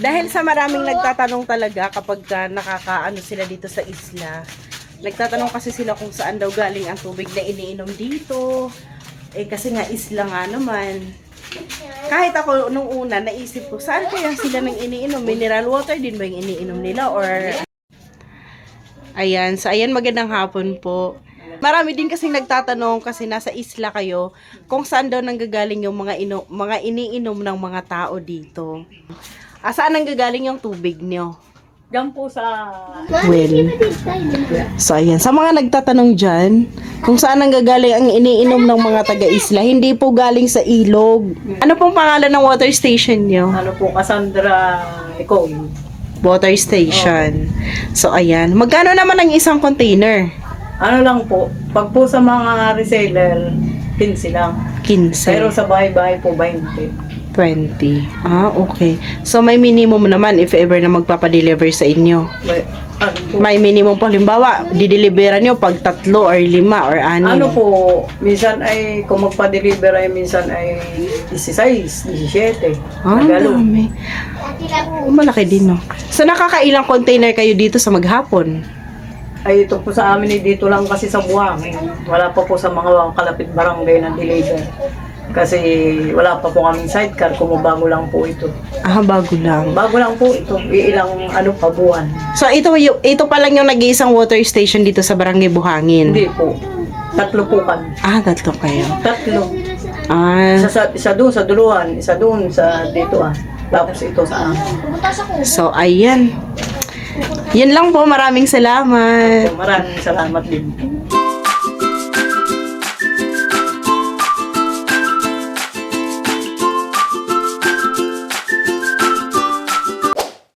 Dahil sa maraming nagtatanong talaga kapag ka nakakaano sila dito sa isla. Nagtatanong kasi sila kung saan daw galing ang tubig na iniinom dito. Eh kasi nga isla nga naman. Kahit ako nung una naisip ko, saan kaya sila nang iniinom? Mineral water din ba yung iniinom nila? Or Ayan, so ayan magandang hapon po. Marami din kasing nagtatanong kasi nasa isla kayo kung saan daw nanggagaling yung mga ino, mga iniinom ng mga tao dito. Ah, saan nanggagaling yung tubig nyo? Diyan po sa... Well, so ayan, sa mga nagtatanong dyan, kung saan nanggagaling ang iniinom ng mga taga-isla, hindi po galing sa ilog. Ano pong pangalan ng water station nyo? Ano po, Cassandra Econ. Water station. So ayan, magkano naman ang isang container? Ano lang po, pag po sa mga reseller, 15 lang. 15. Pero sa bahay-bahay po, 20. 20. Ah, okay. So, may minimum naman if ever na magpapadeliver sa inyo. May, ano po, May minimum po. Halimbawa, dideliveran nyo pag tatlo or lima or anim. ano po, minsan ay, kung magpa-deliver ay minsan ay 16, 17. Ah, Nagalo. dami. Malaki din, no? So, nakakailang container kayo dito sa maghapon? Ay, ito po sa amin eh, dito lang kasi sa buhangin. Wala pa po sa mga kalapit barangay na deliver. Kasi wala pa po kaming sidecar, kumubago lang po ito. Ah, bago lang. Bago lang po ito, ilang ano pa buwan. So, ito, yung, ito pa lang yung nag-iisang water station dito sa Barangay Buhangin. Hindi po. Tatlo po kami. Ah, tatlo kayo. Tatlo. Ah, Isa, sa, isa doon sa duluan, isa doon sa dito ah. Tapos ito sa amin. so, ayan. Yan lang po. Maraming salamat. Maraming salamat din.